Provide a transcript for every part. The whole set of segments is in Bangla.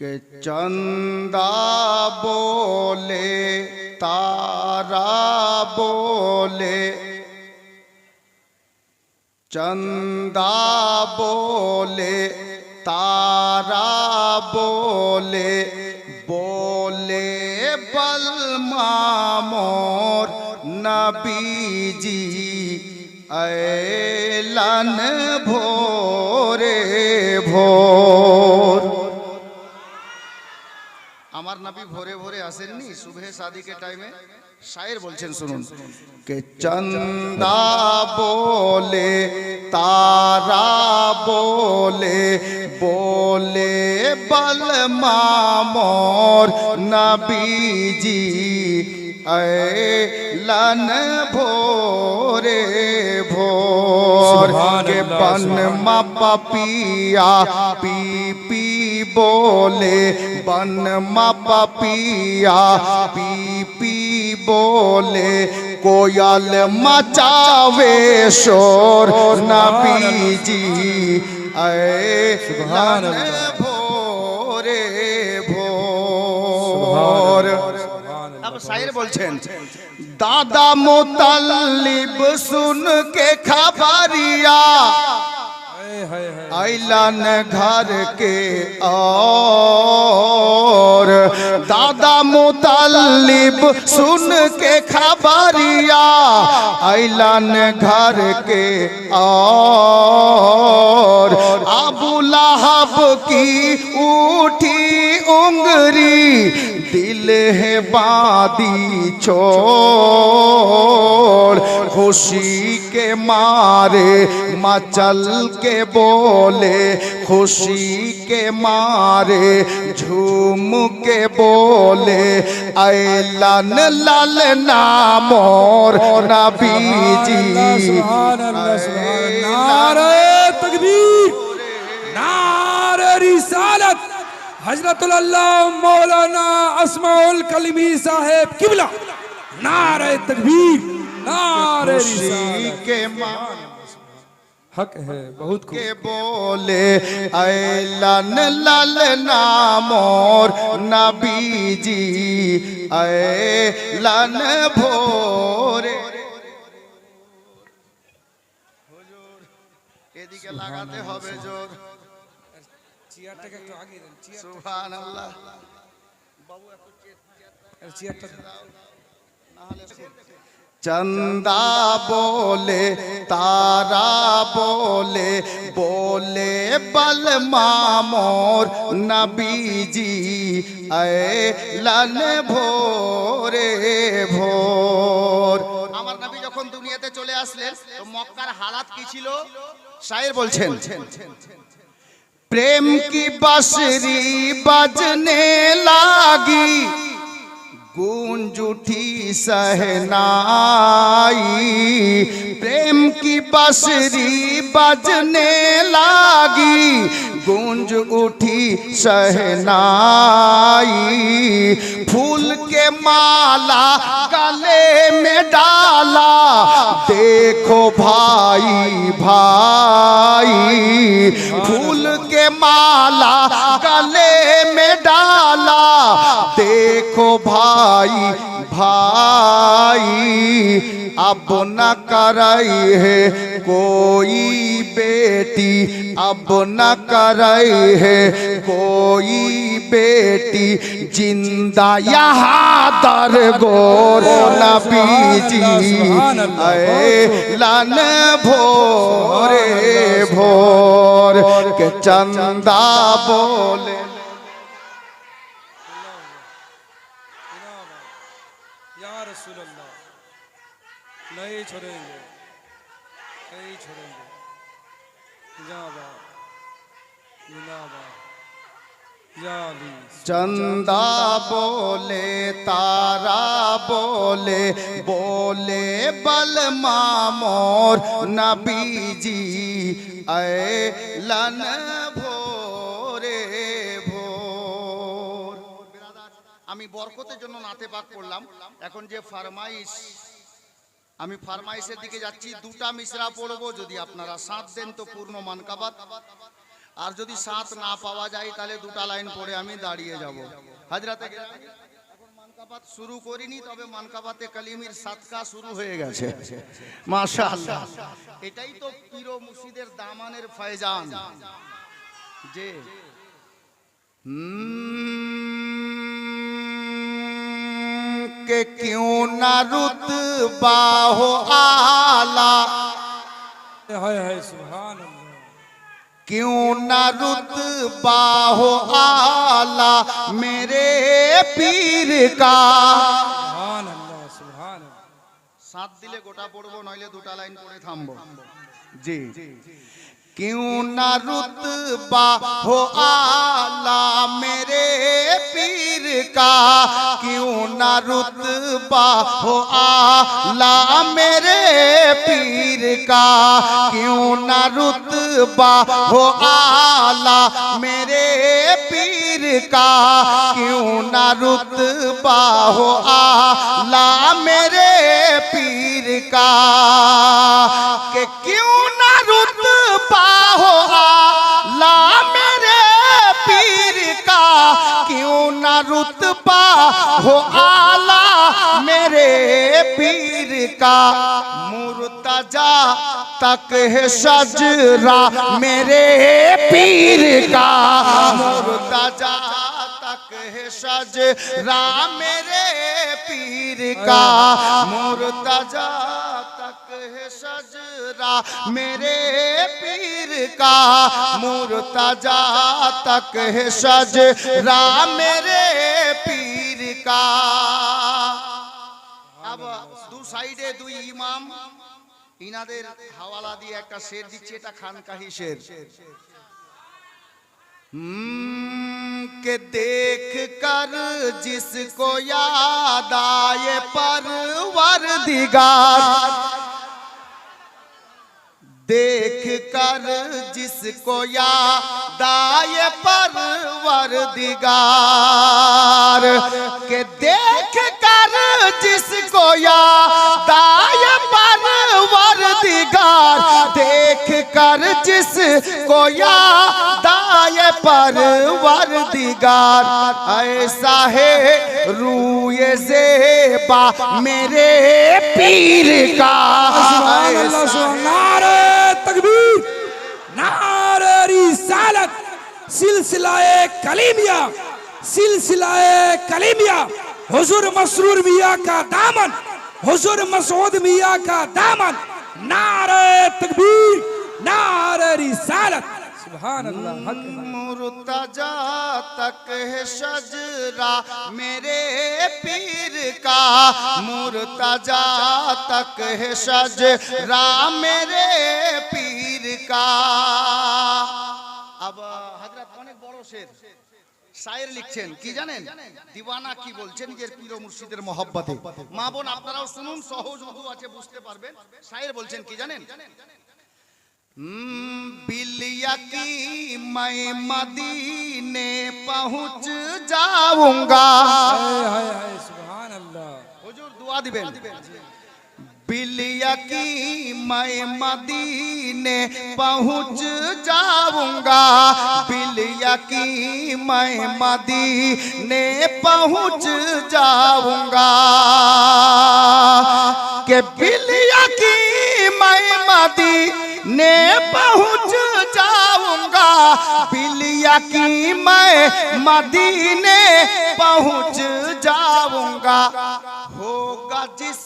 কে চন্দা বলে তারা বলে চন্দা বলে তারা বলে বলে বলমামোর নবীজি এলন ভোরে ভোর নবী ভোরে ভোরে আসেননি সুবহে শাদি কে টাইমে শায়ের বলছেন শুনুন কে চন্দা বলে তারা বলে বলে বলমা মোর নবীজি ऐलन भोरे भोर के बन पपिया पी पी বলে বন মাপা পিয়া পিপি বলে কোয়াল মচাবে শোর নবীজি আয়ে সুবহান ভোরে ভোর। সাইর বলছেন দাদা মোতাল্লিব সুন কে খাবারিয়া آئلان گھر کے اور دادا مطلب سن کے خبریا آئلان گھر کے اور ابو لہب کی اٹھی انگری۔ দিলে হে বাদি ছোড় খুশি কে মারে মাচল কে বলে। খুশি কে মারে ঝুম কে বলে। আইলান লাল নামর নবীজি। নারায় তকবীর। حضرت اللہ مولانا اسماع القلمی صاحب قبلہ۔ نعرہ تکبیر نعرہ رسالت۔ حق ہے بہت خوب۔ کہ بولے اے لن لال نام اور نبی جی۔ اے لن بھورے এদিকে লাগাতে হবে জোর চেয়ারটাকে একটু দেন সুবহানাল্লাহ। বাবু একটু চেয়ারটা চন্দা বলে তারা বলে বলে বল মামোর নবীজি লাল ভোরে ভোর। আমার নবী যখন দুনিয়াতে চলে আসলেন তো মক্কার হালাত কি ছিল? শায়ের বলছেন پریم کی بسری بجنے لاگی۔ گونج اٹھی سہنائی۔ پریم کی بسری بجنے لاگی۔ گونج اٹھی سہنائی۔ پھول کے مالا گلے میں ڈالا۔ دیکھو بھائی بھائی، پھول کے مالا گلے میں ڈالا۔ دیکھو بھائی بھائی اب نہ کرائی ہے کوئی بیٹی، اب نہ کرائی ہے کوئی بیٹی۔ جندہ یہاں در گور نبی جی۔ اے لن بھورے بھور، کہ چندہ بولے۔ یا رسول اللہ۔ नहीं छोड़ेंगे नहीं छोड़ेंगे जिंदाबाद जिंदाबाद या अली चंदा बोले तारा बोले बोले बल मामोर नबीजी ऐलन ভোরে ভোর আমি বরকতের জন্য নাতে পাক করলাম এখন যে ফারমাইশ আমি ফার্মাইসের দিকে যাচ্ছি, দুটা মিশ্রা পড়ব, যদি আপনারা সাত দেন তো পূর্ণ মানকাবাত। আর যদি সাত না পাওয়া যায়, তাহলে দুটা লাইন পড়ে আমি দাঁড়িয়ে যাব। হাজরাতে মানকাবাত শুরু করিনি, তবে মানকাবাতে কালিমির সাতকা শুরু হয়ে গেছে। মাশাআল্লাহ। এটাই তো পিরো মুসিদের দামানের ফয়জান। যে হুম। के क्यों ना रुतबा हो आला हाय हाय सुभान अल्लाह क्यों ना रुतबा हो आला मेरे पीर का सुभान अल्लाह सुभान अल्लाह সাত দিলে গোটা পড়বো নইলে দুটা লাইন পড়ে থামবো জি क्यों ना रुतबा हो आला मेरे पीर का क्यों ना रुतबा हो आला मेरे पीर का क्यों ना रुतबा हो आला मेरे पीर का क्यों ना रुतबा हो आला मेरे पीर का कि क्यों रुतबा हो आला मेरे पीर का मुर्तजा तक है सजरा मेरे पीर का मुर्तजा तक है सजरा मेरे पीर का मुर्तजा तक है सजरा मेरे पीर का मुर्तजा तक है सजरा मेरे पीर का अब দু সাইডে দুই ইমাম ইনাদের হাওয়ালা দিয়ে একটা শের দিচ্ছে এটা খানকাহি শের हम्म, के देख कर जिसको याद आए परवर दिगार देख कर जिसको याद आए परवर दिगार के देख कर जिसको याद आए परवर दिगार देख कर जिसको याद आए परवर दिगार ऐसा है रूए जेबा मेरे पीर का सुभान अल्लाह ऐसा سلسلہ کلیمیہ سلسلہ کلیمیہ حضور مسرور میاں کا دامن، حضور مسعود میاں کا دامن، نعرہ تکبیر، نعرہ رسالت۔ سبحان اللہ، حق مرتجا تک ہے شجرہ میرے پیر کا۔ مرتجا تک ہے شجرہ میرے پیر کا۔ শায়ের লিখছেন কি জানেন দিওয়ানা কি বলছেন নিজের পীর ও মুর্শিদের মহব্বতে মা বোন আপনারাও শুনুন সহজ উর্দু আছে বুঝতে পারবেন শায়ের বলছেন কি জানেন बिलिया की मैं मदीने पहुंच जाऊंगा हाय हाय हाय پلیا کی میں مدینے پہنچ جاؤں گا پلیا کی میں مدینے پہنچ جاؤں گا کہ پلیا کی میں مدینے پہنچ جاؤں گا پلیا کی میں مدینے پہنچ جاؤں گا ہوگا جس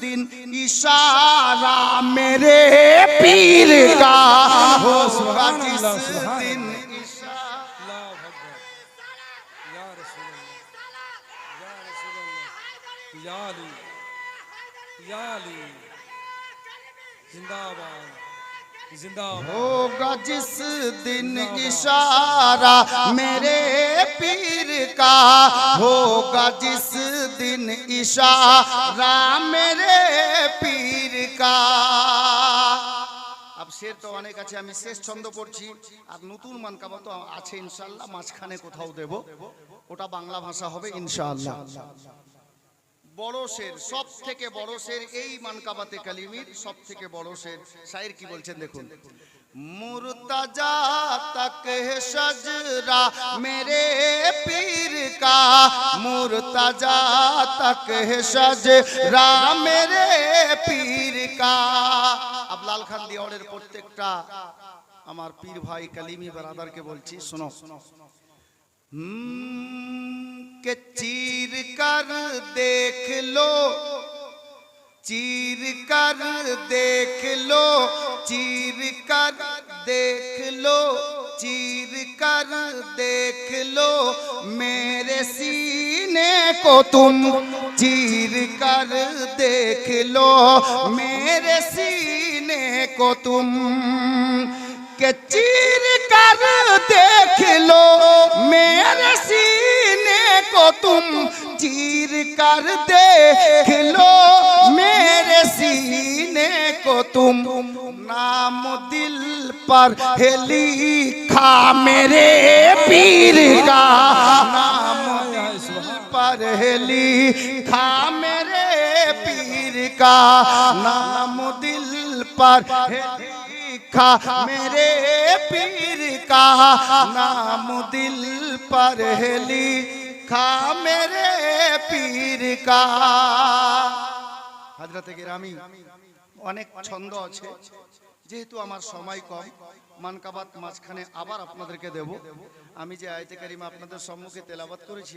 دن اشارہ میرے پیر کا ہوگا جس دن یا علی زندہ باد होगा जिस दिन इशारा मेरे पीर का होगा जिस दिन इशारा मेरे पीर का আব শের তো অনেক আছে আমি শেষ ছন্দ পড়ছি আর নতুন মানকাবা তো আছে ইনশাআল্লাহ মাঝখানে কোথাও দেব ওটা বাংলা ভাষা হবে ইনশাআল্লাহ বড়সের সব থেকে বড়সের এই মানকাবাতে কালিমির সব থেকে বড়সের সাইর কি বলছেন দেখুন? মুরতাজা তক সজরা, মেরে পীর কা। মুরতাজা তক সজরা, মেরে পীর কা। আবলাল খান দিওয়ারের প্রত্যেকটা আমার পীর ভাই কালিমি বরাদারকে বলছি শোনো শোনো। के चीर कर देख लो चीर कर देख लो चीर कर देख लो चीर कर देख लो मेरे सीने को तुम चीर कर देख लो मेरे सीने को तुम के चीर कर देख लो मेरे सीने को तुम चीर कर देख लो मेरे सीने को तुम नाम दिल पर है लिखा मेरे पीर का नाम दिल पर है लिखा मेरे पीर का नाम दिल पर है लिखा मेरे पीर का नाम दिल पर है लिखा मेरे पीर का হাজরাতে গ্রামী অনেক ছন্দ আছে যেহেতু আমার সময় কম মানকাবাত মাঝখানে আবার আপনাদেরকে দেব আমি যে আয়তে কারিমা আপনাদের সম্মুখে তেলাবাত করেছি